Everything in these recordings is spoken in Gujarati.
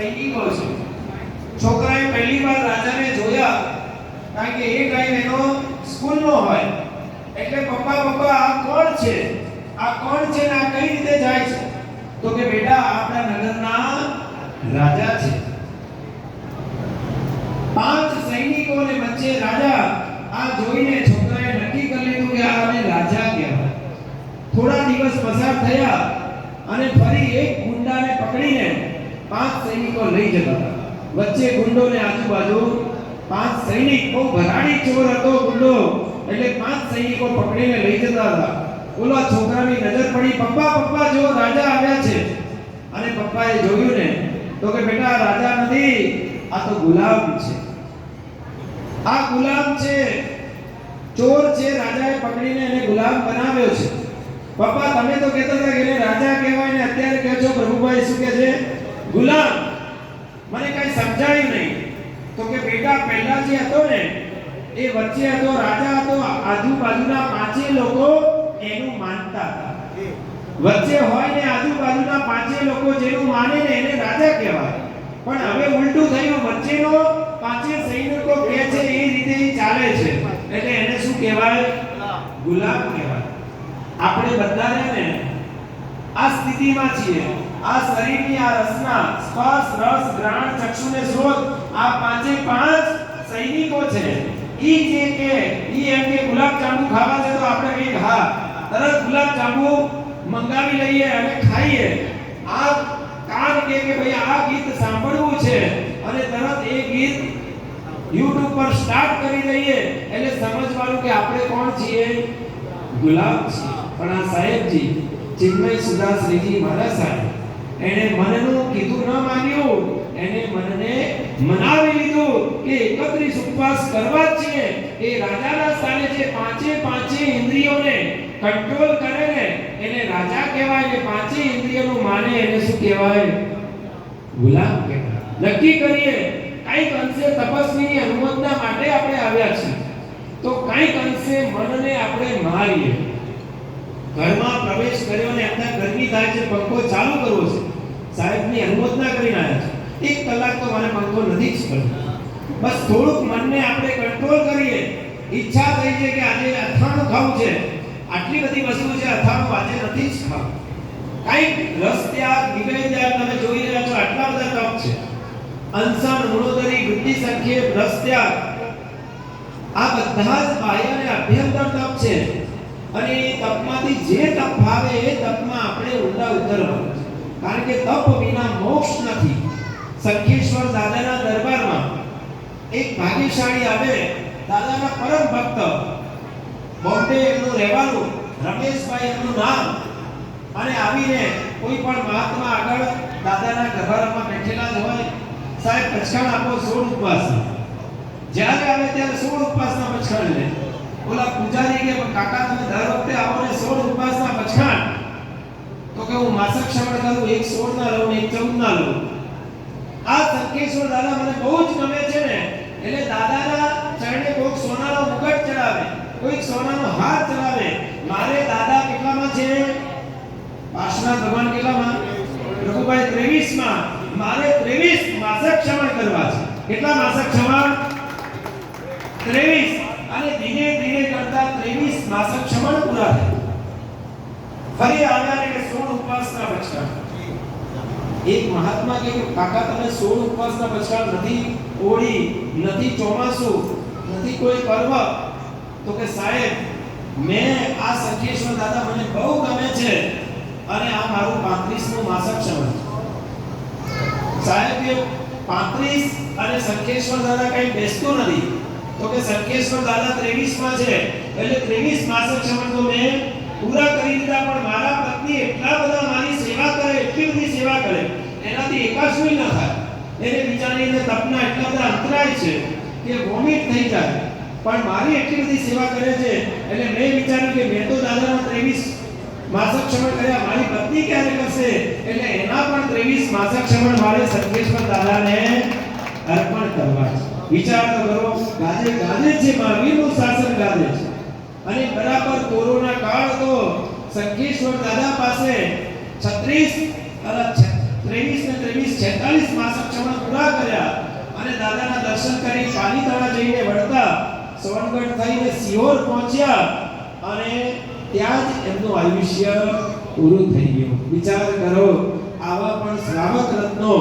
સૈનિકો છે. છોકરાએ પહેલી વાર રાજાને જોયા, કારણ કે એ ટાઈમ એનો સ્કૂલનો હોય. એટલે પપ્પા પપ્પા, આ કોણ છે? આ કોણ છે ને આ કઈ રીતે જાય છે? તો કે બેટા આપણા નગરના રાજા છે. પાંચ સૈનિકોને વચ્ચે રાજા, આ જોઈને છોકરાએ નક્કી કરી લીધું કે આને રાજા કહેવાય. થોડા દિવસ પસાર થયા અને ફરી એક ગુંડાને પકડીને પાંચ સૈનિકો લઈ જતા હતા. વચ્ચે ગુંડોને આજુબાજુ પાંચ સૈનિક બહુ ભરાડી ચોર હતો ગુંડો. એટલે પાંચ સૈનિકો પકડીને લઈ જતા હતા. ઓલા છોકરાની નજર પડી. પપ્પા પપ્પા જો રાજા આવ્યા છે. અને પપ્પાએ જોયું ને, તો કે બેટા રાજા નથી, આ તો ગુલામ છે. આ ગુલામ છે. ચોર છે રાજાએ પકડીને એને ગુલામ બનાવ્યો છે. પપ્પા, તમે તો કહેતા હતા કે રાજા કહેવાય ને, અત્યારે કહો છો પ્રભુભાઈ શું કહે છે? ગુલામ, મને કઈ સમજાયું નહીં. તો કે બેટા, પહેલા જે હતો ને, એ વચ્ચે હતો, રાજા હતો, આજુબાજુના પાંચે લોકો એનું માનતા હતા. વચ્ચે હોય ને આજુબાજુના પાંચે લોકો જેનું માને ને એને રાજા કહેવાય. પણ હવે ઉલટું થયું, વચ્ચેનો પાંચે સૈનિકો કહે છે, એ રીતે એ ચાલે છે. એટલે એને શું કહેવાય? ગુલામ કહેવાય. આપણે બધાને ને આ સ્થિતિમાં છીએ. આ શરીરની આ રચના સ્પર્શ રસ ગ્રાણ ચક્ષુ ને સ્રોત આ પાંચે પાંચ સૈનિકો છે. ઈ જે કે ઈ એમ કે ગુલાબ જાંબુ ખાવા છે તો આપણે કહીએ હા, તરત ગુલાબ જાંબુ મંગાવી લઈએ અને ખાઈએ. આ કાન કે કે ભાઈ આ ગીત સાંભળવું છે અને તરત એ ગીત YouTube પર સ્ટાર્ટ કરી દઈએ એટલે સમજવાનું કે આપણે કોણ છીએ? ગુલાબ છીએ. પણ આ સાહેબજી, ચિન્મય સુદાસરીજી મારા સાહેબ. એને મનનું કીધું ન માન્યું. એને મનને મનાવી લીધું કે 31 ઉપવાસ કરવા જ છે એ રાજાના સ્થાને જે પાંચે પાંચે ઇન્દ્રિયોને કંટ્રોલ કરે ને, એને રાજા કહેવાય ને પાંચે ઇન્દ્રિયોનું માને એને શું કહેવાય? ગુલામ કહેવાય. નક્કી કરીએ, કંઈક અંશે તપસ્વીની અનુમોદના માટે આપણે આવ્યા છીએ. તો કંઈક અંશે મનને આપણે મારીએ. ઘરમાં પ્રવેશ કર્યો ને અંદર ગરમી થાય છે પંખો ચાલુ કરવો છે, સાહેબની અનુમોદના કરીને આવ્યા છે. એક કલાક તો મને પંખો નથી જ કરવો બસ થોડુંક મનને આપણે કંટ્રોલ કરીએ. ઈચ્છા થઈ છે કે આજે અથાણું ખાવું છે. આટલી બધી વસ્તુ છે, અથાણું આજે નથી જ ખાવું. કંઈક રસ ત્યાગ વિવેક ત્યાગ તમે જોઈ રહ્યા છો, આટલા બધા તપ છે. અંસન મૂળોદરી વૃદ્ધિ સંખ્યે રસ આ બધા જ બાહ્ય અને અભ્યંતર તપ છે અને એ તપમાંથી જે તપ આવે એ તપમાં આપણે ઊંડા ઉતરવાનું છે. કારણ કે તપ વિના મોક્ષ નથી. સંખેશ્વર દાદાના દરબારમાં એક ભાગ્યશાળી આવે, દાદાના પરમ ભક્ત, બોમ્બે એમનું રહેવાનું, રમેશભાઈ એમનું નામ, અને આવીને કોઈ પણ મહાત્મા આગળ દાદાના ગરબારામાં બેઠેલા જ હોય, સાહેબ, પછાણ આપો, સોળ ઉપવાસ. જ્યારે આવે ત્યારે સોળ ઉપવાસના પછાણ લે. ઓલા પૂજારી કે, "પણ કાકા, તમે દર વખતે આવો ને સોળ ઉપવાસના પછાણ તો કે, હું માસક શ્રવણ કરું એક સોળ ના લઉં એક ચૌદ ના લઉં. આ સંકેશ્વર દાદા મને બહુ જ ગમે છે ને. એટલે દાદાના ચરણે કોઈક સોનાનો મુગટ ચડાવે, કોઈક સોનાનો હાર ચડાવે. મારે દાદા કેટલામાં છે? પાર્શના ભગવાન કેટલામાં? રઘુભાઈ ત્રેવીસમાં મારે 23 માસક શ્રવણ કરવા છે. કેટલા માસક શ્રવણ? 23 અને ધીરે ધીરે કરતા 23 માસક શ્રવણ પૂરા થાય. ફરી આવ્યા એટલે સોળ ઉપવાસના બચકા. એક મહાત્મા કે કાકા, તમે સોળ ઉપવાસના બચકા નથી ઓળી, નથી ચોમાસું, નથી કોઈ પર્વ. તો કે, સાહેબ, મેં આ સંકેશ્વર દાદા મને બહુ ગમે છે અને આ મારું 35 નું માસક શ્રવણ સાહેબ, એ 35 અને સંકેશ્વર દાદા કઈ બેસતો નથી. તો કે સંકેશ્વર દાદા 23 માં છે. એટલે 23 માસક શ્રવણ તો મેં પૂરા કરી દીધા, પણ મારા પત્ની એટલા બધા મારી સેવા કરે, એટલી બધી સેવા કરે, એનાથી એકાશ્મી ન થાય. એને બિચારીને તપના એટલા બધા અંતરાય છે કે વોમિટ થઈ જાય. પણ મારી એટલી બધી સેવા કરે છે, એટલે મેં વિચાર્યું કે મેં તો દાદાના 23 માસક શ્રવણ કર્યા, મારી પત્ની ક્યારે કરશે? એટલે એના પણ 23 માસક શ્રવણ મારે સંકેશ્વર દાદાને અર્પણ કરવા છે. વિચાર તો કરો, ગાજે ગાજે છે મહાવીરનું શાસન ગાજે છે. અને બરાબર કોરોના કાળ તો સંકેશ્વર દાદા પાસે 36 અને ત્રેવીસ ને ત્રેવીસ, છેતાલીસ માસક ક્ષમણ પૂરા કર્યા અને દાદાના દર્શન કરી પાલીતાણા જઈને વળતા સવનગઢ થઈને સિહોર પહોંચ્યા અને ત્યાં જ એમનું આયુષ્ય પૂરું થઈ ગયું. વિચાર કરો, આવા પણ શ્રાવક રત્નો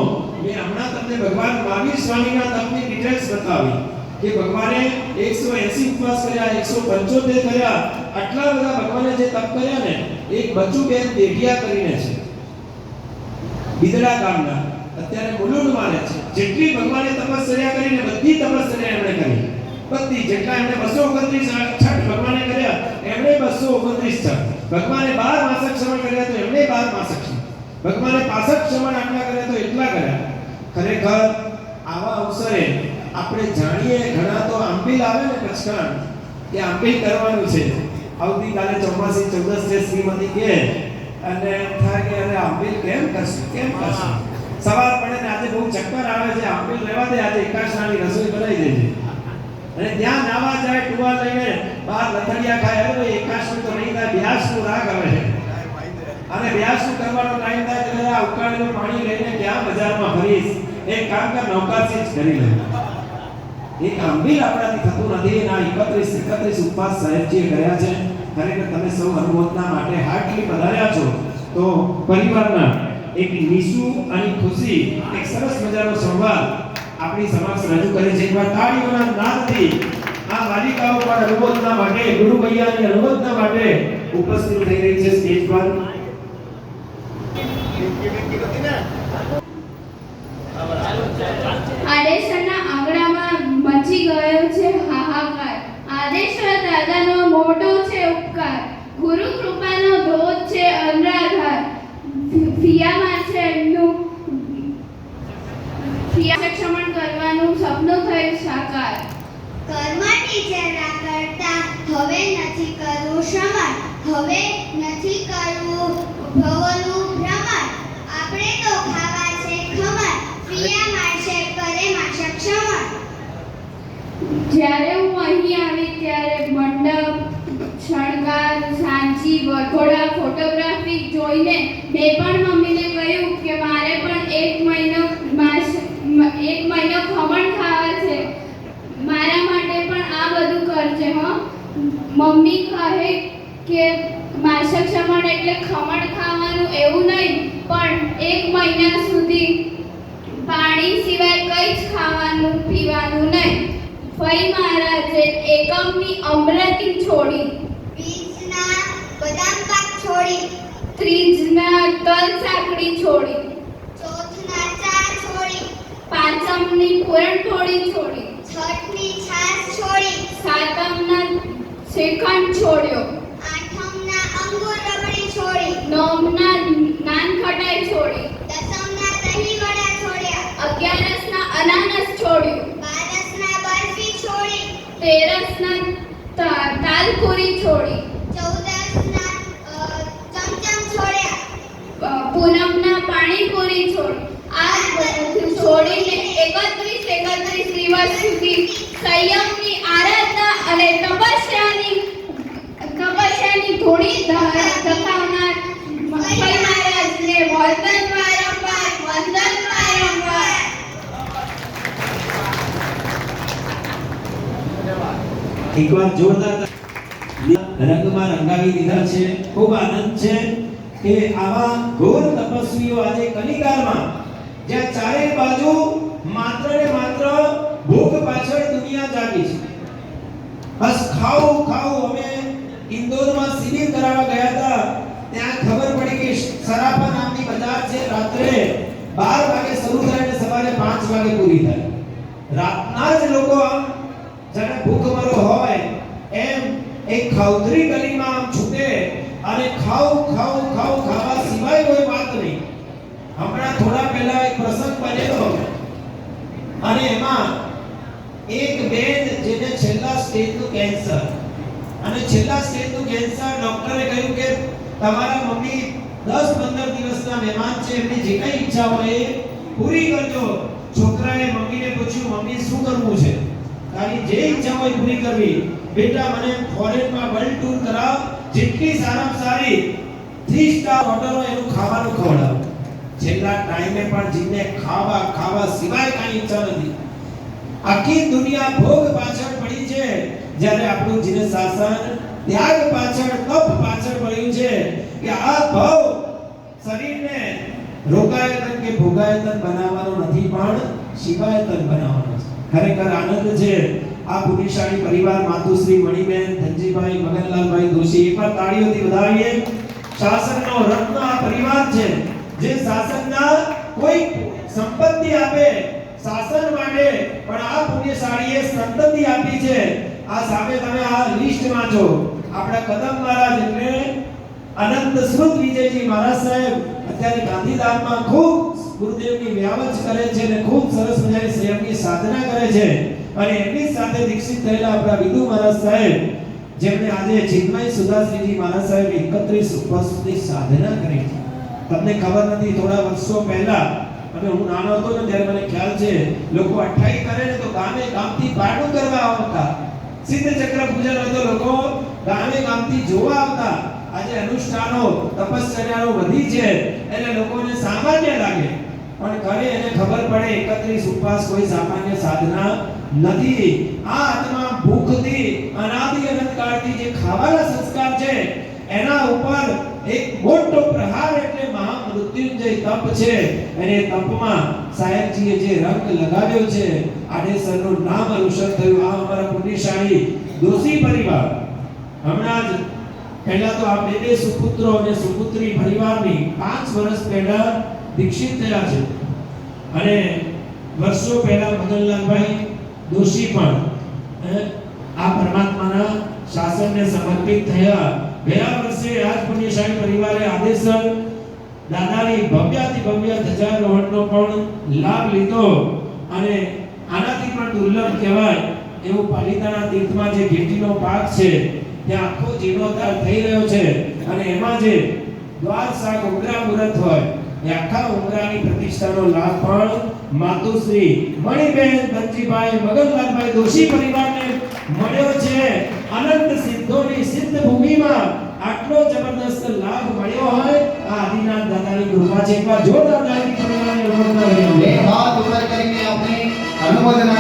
મેં હમણાં તમને ભગવાન મહાવીર સ્વામીના તપની ડિટેલ્સ બતાવી કે ભગવાને 180 ઉપવાસ કર્યા 175 કર્યા, આટલા બધા ભગવાને જે તપ કર્યા ને, એક બચ્ચુબેન દેઢિયા કરીને છે. બિદડા ગામના, અત્યારે મુલુંડમાં માને છે. જેટલી ભગવાને તપસ્યા કરીને બધી તપસ્યા એમણે કરી. બધી, જેટલા એમણે 229 છઠ ભગવાને કર્યા, એમણે 229 છઠ. ભગવાને 12 માસક શ્રવણ કર્યા તો એમણે 12 માસક ભગવાને 65 શ્રવણ આટલા કર્યા તો એટલા કર્યા. ખરેખર આવા અવસરે આપણે જાણીએ ઘણા તો આંબીલ આવે ને કચકાણ કે આંબીલ કરવાનું છે. આવતીકાલે ચોમાસી ચૌદસ છે શ્રીમતી કે અને થાય કે અરે આંબીલ કેમ કરશું? કેમ કરશું? સવાર પડે ને આજે બહુ ચક્કર આવે છે આંબીલ લેવા દે આજે એકાશનાની રસોઈ બનાવી દેજે. અને ત્યાં નાવા જાય ટુવા લઈને બહાર લથડિયા ખાય અરે એકાશનું તો નહીં થાય બ્યાસનું રાગ આવે છે અને બ્યાસનું કરવાનો ટાઈમ થાય આ ઉકાળેલું પાણી લઈને ક્યાં બજારમાં ભરીશ? એક કામ કર નૌકાથી જ કરી લે. એ કામ બી આપણાથી થતું નથી ના એકત્રીસ એકત્રીસ ઉપવાસ સાહેબજીએ કર્યા છે. ખરેખર તમે સૌ અનુમોદના માટે હાર્ટલી પધાર્યા છો. તો પરિવારના એક નિશુ અને ખુશી, એક સરસ મજાનો સંવાદ આપણી સમક્ષ રજૂ કરે છે. એકવાર તાળીઓના નાદથી આ બાલિકાઓ પર અનુમોદના માટે ગુરુ ભૈયાની અનુમોદના માટે ઉપસ્થિત થઈ રહી છે. સ્ટેજ પર આડેસરના આંગણામાં મચી ગયો છે હાહાકાર. આદેશ્વર દાદાનો મોટો છે ઉપકાર. ગુરુ કૃપાનો ધોધ છે અનરાધાર ફિ- ફિયામાં છે એમનું ફિયા ક્ષમણ કરવાનું સપનું થયું સાકાર કર્મની જરા કરતા હવે નથી કરવું શ્રમણ હવે નથી કરવું ભવોનું ભ્રમણ આપણે તો ખાવા છે ખમણ પ્રિયા મારશે કરે માશક ક્ષમણ જ્યારે હું અહીં આવી ત્યારે મંડપ, શણગાર સાંચી વરઘોડા ફોટોગ્રાફી જોઈને મેં પણ મમ્મીને કહ્યું કે મારે પણ એક મહિનો એક મહિનો ખમણ ખાવા છે. મારા માટે પણ આ બધું કરજે, હો. મમ્મી કહે કે માસક શ્રમણ એટલે ખમણ ખાવાનું એવું નહીં, પણ એક મહિના સુધી પાણી સિવાય કંઈ જ ખાવાનું મહારાજે એકમની અમરતી છોડી. બીજના બદામ પાક છોડી. ત્રીજના તલ સાકડી છોડી. ચોથના ચા છોડી. પાંચમની પૂરણપોળી છોડી. છઠની છાશ છોડી. સાતમના શ્રીખંડ છોડ્યો. આઠમના અંગુર રબડી છોડી. નવમના નાન ખટાઈ છોડી. દસમના દહીં વડા છોડ્યા. અગિયારસના અનાનસ છોડ્યું. છોડી તેરસના તા- તાલપુરી છોડી. ચૌદસના અ, ચમચમ છોડ્યા અ, પૂનમના પાણીપુરી છોડી. આ છોડીને એકત્રીસ એકત્રીસ દિવસ સુધી સંયમની આરાધના અને તપસ્યાની તપસ્યાની ધૂણી ધ- ધકાવનાર મહારાજ મહારાજને વંદન વારંવાર વંદન વારંવાર એકવાર જોરદાર રંગમાં રંગાવી દીધા છે. ખૂબ આનંદ છે કે આવા ઘોર તપસ્વીઓ આજે કલિકાલમાં જ્યાં ચારે બાજુ માત્ર ને માત્ર ભૂખ પાછળ દુનિયા જાગી છે. બસ ખાઓ ખાઓ અમે ઇન્દોરમાં શિબિર કરાવવા ગયા હતા. ત્યાં ખબર પડી કે સરાફા નામની બજાર છે. રાત્રે 12 વાગે શરૂ થાય અને સવારે 5 વાગે પૂરી થાય. રાતના જ લોકો જાણે હોય એમ એક ખાઉધરી ગલીમાં આમ છૂટે અને ખાવ ખાવ ખાવ ખાવા સિવાય કોઈ વાત નહીં. હમણાં થોડા પહેલા એક પ્રસંગ બનેલો અને એમાં એક બેન જેને છેલ્લા સ્ટેજનું કેન્સર અને છેલ્લા સ્ટેજનું કેન્સર ડોક્ટરે કહ્યું કે તમારા મમ્મી 10 15 દિવસના મહેમાન છે, એમની જે કઈ ઈચ્છા હોય એ પૂરી કરજો. છોકરાએ મમ્મીને પૂછ્યું, મમ્મી, શું કરવું છે? તારી જે ઈચ્છા હોય પૂરી કરવી. બેટા, મને ફોરેનમાં વર્લ્ડ ટૂર કરાવ, જેટલી સારામાં સારી થ્રી સ્ટાર હોટલો એનું ખાવાનું ખવડાવ. છેલ્લા ટાઈમે પણ જીવને ખાવા ખાવા સિવાય કાંઈ ઈચ્છા નથી. આખી દુનિયા ભોગ પાછળ પડી છે, જ્યારે આપણું જીને શાસન ત્યાગ પાછળ, તપ પાછળ પડ્યું છે, કે આ ભાવ શરીરને રોગાયતન કે ભોગાયતન બનાવવાનો નથી, પણ શિવાયતન બનાવવાનો છે. ખરેખર આનંદ છે. આ પુણ્યશાળી પરિવાર માતુશ્રી, મણિબેન, ધનજીભાઈ, મગનલાલભાઈ દોશી એકવાર તાળીઓથી વધાવીએ. શાસનનો રત્ન આ પરિવાર છે, જે શાસનના કોઈ સંપત્તિ આપે શાસન માટે, પણ આ પુણ્યશાળીએ સંતતિ આપી છે. આ સામે તમે આ લિસ્ટ વાંચો આપણા કદમ મહારાજ એટલે અનંત સુત વિજયજી મહારાજ સાહેબ. અત્યારે ગાંધીધામમાં ખૂબ ગુરુદેવની વ્યાવચ કરે છે અને ખૂબ સરસ મજાની સંયમની સાધના કરે છે. અને એમની સાથે દીક્ષિત થયેલા આપણા વિદુ મહારાજ સાહેબ જેમણે આજે ચિન્મય સુધાશ્રીજી મહારાજ સાહેબ 31 ઉપવાસની સાધના કરી છે. તમને ખબર નથી, થોડા વર્ષો પહેલા, અને હું નાનો હતો ને ત્યારે મને ખ્યાલ છે, લોકો અઠાઈ કરે ને તો ગામે ગામથી પારણું કરવા આવતા. સિદ્ધ ચક્ર પૂજન હતો લોકો ગામે ગામથી જોવા આવતા. આજે અનુષ્ઠાનો તપશ્ચર્યાનો વધી છે, એટલે લોકોને સામાન્ય લાગે. પણ ઘરે એને ખબર પડે 31 ઉપવાસ કોઈ સામાન્ય સાધના નથી. આ આત્મા ભૂખથી અનાદિ અનંત જે ખાવાના સંસ્કાર છે, એના ઉપર એક મોટો પ્રહાર એટલે મહામૃત્યુંજય તપ છે. અને તપમાં સાહેબજીએ જે રંગ લગાવ્યો છે, આડેસરનું નામ અનુસર થયું. આ અમારા પુણ્યશાળી દોષી પરિવાર. હમણાં જ પહેલા તો આ બે બે સુપુત્રો અને સુપુત્રી પરિવારની પાંચ વર્ષ પહેલા દીક્ષિત થયા છે. અને વર્ષો પહેલા મદનલાલભાઈ દોશી પણ આ પરમાત્માના શાસનને સમર્પિત થયા. ગયા વર્ષે આજ પુણ્યશાળી પરિવારે આદેશર દાદાની ભવ્યાથી ભવ્ય ધ્વજારોહણનો પણ લાભ લીધો. અને આનાથી પણ દુર્લભ કહેવાય એવું પાલિતાના તીર્થમાં જે ઘેટીનો પાક છે, ત્યાં આખો જીર્ણોદ્ધાર થઈ રહ્યો છે. અને એમાં જે દ્વાર શાક ઉગ્રા મુહૂર્ત હોય આખા ઉમરાની પ્રતિષ્ઠાનો લાભ પણ માતુશ્રી મણિબેન ધનજીભાઈ મગનલાલભાઈ દોશી પરિવારને મળ્યો છે. અનંત સિદ્ધોની સિદ્ધ ભૂમિમાં આટલો જબરદસ્ત લાભ મળ્યો હોય, આ આદિનાથ દાદાની કૃપા છે એકવાર જોરદાર દાદાની કૃપાને ઉપર કરીને આપણે અનુમોદના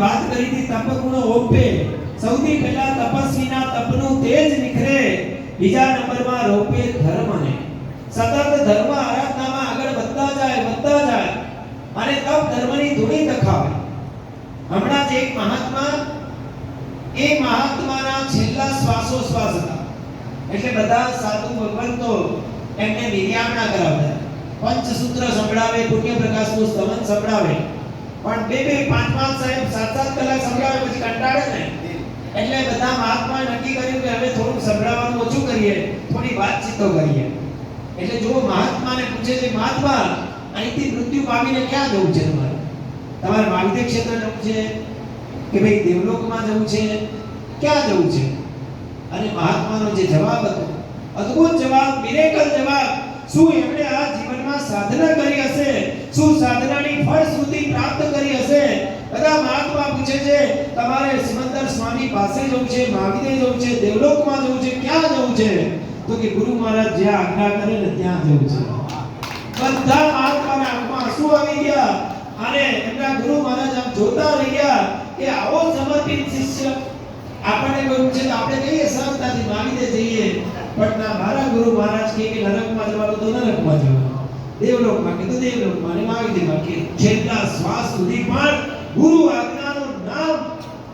વાત કરી હતી તપ ગુણ ઓપે. સૌથી પહેલા તપસ્વીના તપનું તેજ નિખરે બીજા નંબરમાં રોપે ધર્મને. સતત ધર્મ આરાધનામાં આગળ વધતા જાય વધતા જાય. અને તપ ધર્મની ધૂણી તખાવે હમણાં જ એક મહાત્મા, એ મહાત્માના છેલ્લા શ્વાસો શ્વાસ હતા. એટલે બધા સાધુ ભગવંતો એમને નિર્યામણા કરાવતા. પંચસૂત્ર સંભળાવે પુણ્ય પ્રકાશનું સ્તવન સંભળાવે. પણ બે બે પાંચ પાંચ સાહેબ સાત સાત કલાક સંભળાવે પછી કંટાળે ને. એટલે બધા મહાત્મા નક્કી કર્યું કે હવે થોડુંક સંભળાવવાનું ઓછું કરીએ, થોડી વાતચીતો કરીએ. એટલે જો મહાત્માને પૂછે છે, મહાત્મા, અહીંથી મૃત્યુ પામીને ક્યાં જવું છે તમારે? તમારે મહાવિદ્ય ક્ષેત્ર જવું છે કે ભાઈ, દેવલોકમાં જવું છે? ક્યાં જવું છે? અને મહાત્માનો જે જવાબ હતો, અદ્ભુત જવાબ, મિરેકલ જવાબ, શું એમણે આ જીવનમાં સાધના કરી હશે, શું સાધનાની ફળશ્રુતિ પ્રાપ્ત કરી હશે? બધા મહાત્મા પૂછે છે, તમારે સિમંદર સ્વામી પાસે જવું છે, મહાવીરે જવું છે, દેવલોકમાં જવું છે, ક્યાં જવું છે? તો કે ગુરુ મહારાજ જ્યાં આજ્ઞા કરે ને ત્યાં જવું છે. બધા મહાત્માના આંખમાં આંસુ આવી ગયા. અને એમના ગુરુ મહારાજ આમ જોતા રહી ગયા કે આવો સમર્પિત શિષ્ય આપણને કહ્યું છે તો આપણે કહીએ સરળતાથી માનીને જઈએ? પણ ના, મારા ગુરુ મહારાજ કે નરકમાં જવાનું તો નરકમાં જવાનું. દેવલોકમાં કે તો દેવલોકમાં અને મહાવિદ્યમાં કે છેલ્લા શ્વાસ સુધી પણ ગુરુ આજ્ઞાનું નામ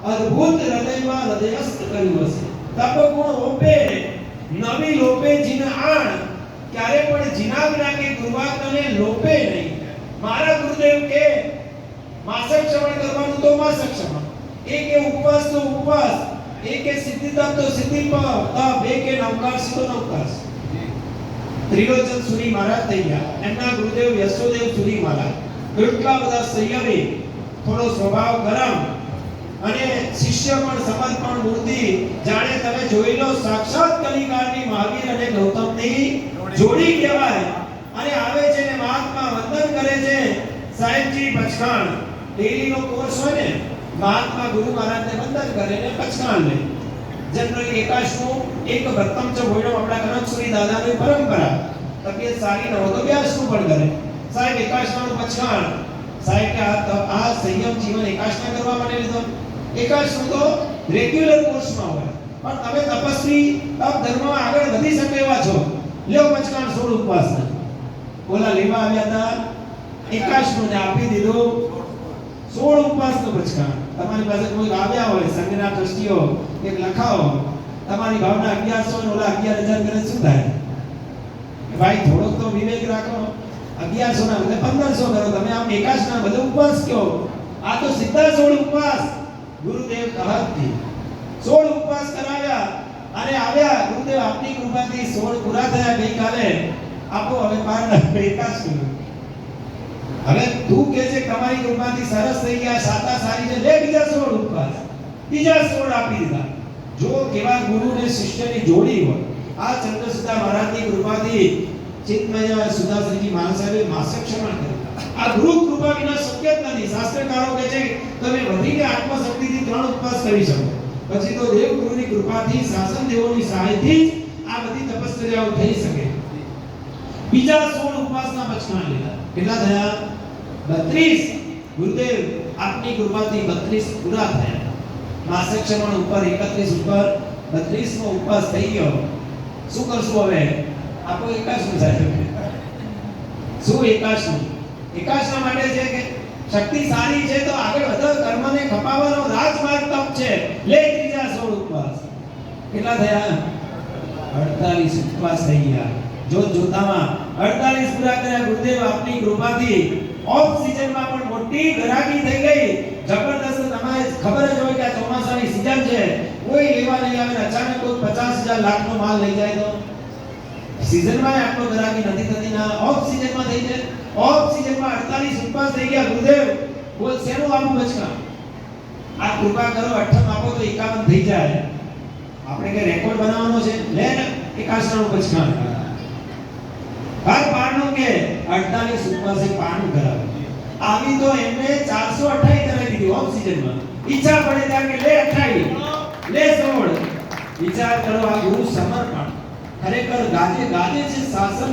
અદ્ભુત હૃદયમાં હૃદયસ્થ કર્યું હશે. તપ ગુણ ઓપે નવી લોપે જીન આણ, ક્યારે પણ જીનાગ્ના કે ગુરુવાજ્ઞાને લોપે નહીં. મારા ગુરુદેવ કે, માસક શ્રવણ કરવાનું તો માસક શ્રવણ. એ કે ઉપવાસ તો ઉપવાસ એ સિદ્ધિ તપ તો સિદ્ધિ તપ એ નવકાશ તો નવકાશ ત્રિલોચન સુરી મહારાજ થઈ ગયા. એમના ગુરુદેવ યશોદેવ સુરી મહારાજ. એટલા બધા સંયમી થોડો સ્વભાવ ગરમ અને શિષ્ય પણ સમર્પણ મૂર્તિ. જાણે તમે જોઈ લો, સાક્ષાત કલિકારની મહાવીર અને ગૌતમની જોડી કહેવાય. અને આવે છે ને મહાત્મા વંદન કરે છે. સાહેબજી પચખાણ ડેલી નો કોર્સ હોય ને, મહાત્મા ગુરુ મહારાજને વંદન કરે ને પચખાણ લે જનરલી એકાશનું એક ભક્તમ ચ ભોયણો આપણા કનકસુરી દાદાની પરંપરા. તબિયત સારી ન હોય તો વ્યાસનું પણ કરે? સાહેબ એકાશનું પછાણ સાહેબ કે આ આ સંયમ જીવન એકાશના કરવા માટે લીધો. એકાશનું તો રેગ્યુલર કોર્સમાં હોય. પણ તમે તપસ્વી તપ ધર્મમાં આગળ વધી શકે એવા છો. લ્યો પચખાણ સોળ ઉપવાસના. બોલા લેવા આવ્યા હતા. એકાશનું ને આપી દીધું. સોળ ઉપવાસનું પચખાણ તમારી પાસે કોઈ આવ્યા હોય, સંઘના ટ્રસ્ટીઓ, એક લખાવો તમારી ભાવના 1100 ને ઓલા 11000 કરે શું થાય? ભાઈ, થોડોક તો વિવેક રાખો. 1100 ના બદલે પંદરસો કરો. તમે આમ એકાશ ના બદલે ઉપવાસ કયો આ તો સીધા સોળ ઉપવાસ. ગુરુદેવ કહતથી સોળ ઉપવાસ કરાવ્યા. અને આવ્યા. ગુરુદેવ આપની કૃપાથી સોળ પૂરા થયા ગઈકાલે. આપો હવે બાર એકાશ કર્યું. હવે તું કે છે તમારી કૃપાથી સરસ થઈ ગયા, સાતા સારી છે, લે બીજા સોળ ઉપવાસ બીજા સોળ આપી દીધા. જો કેવા ગુરુ ને શિષ્યની જોડી હોય, આ ચંદ્રસુધા મહારાજની કૃપાથી ચિત્તમય સુધાશ્રીજી મહારાજ સાહેબે માસક ક્ષમા કર્યું આ ગુરુ કૃપા વિના શક્ય જ નથી. શાસ્ત્રકારો કહે છે, તમે વધીને આત્મશક્તિથી ત્રણ ઉપવાસ કરી શકો. પછી તો દેવ ગુરુની કૃપાથી શાસન દેવોની સહાયથી આ બધી તપસ્યાઓ થઈ શકે. બીજા સોળ ઉપવાસના પચખાણ લીધા. કેટલા થયા? 32 ગુરુદેવ, આપની કૃપાથી 32 પૂરા થયા. માસિક શ્રવણ ઉપર 31 ઉપર 32 નો ઉપવાસ થઈ ગયો. શું કરશું હવે? આપો એકાશનું સાહેબ. શું એકાશનું એકાશના માટે છે કે શક્તિ સારી છે તો આગળ વધો. કર્મને ખપાવવાનો રાજમાર્ગ તપ છે. લે ત્રીજા સોળ ઉપવાસ. કેટલા થયા? 48 ઉપવાસ થઈ ગયા. જોત જોતામાં 48 પૂરા કર્યા, ગુરુદેવ આપની કૃપાથી. ઓફ સીઝનમાં પણ મોટી ગરાકી થઈ ગઈ. જબરદસ્ત તમારે ખબર જ હોય કે આ ચોમાસાની સિઝન છે. કોઈ લેવા નહીં આવે અચાનક કોઈ 50000 લાખનો માલ લઈ જાય તો. સિઝનમાં આપનો ગરાકી નથી થતી. ના ઓફ સીઝનમાં થઈ જાય ઓફ સીઝનમાં 48 ઉપવાસ થઈ ગયા, ગુરુદેવ. બોલ, શેનું આપું બચકા આ કૃપા કરો, અઠમ આપો તો 51 થઈ જાય. આપણે કે રેકોર્ડ બનાવવાનો છે? લે ને એકાશનાનું બચકા કે 48 ઉપવાસે પાન કરાવે આવી તો એમને 428 કરાવી દીધી ઓફ સિઝનમાં ઈચ્છા પડે ત્યાં કે લે 28 લે સોળ. વિચાર કરો આ ગુરુ સમર્પણ. ખરેખર ગાજે ગાજે છે શાસન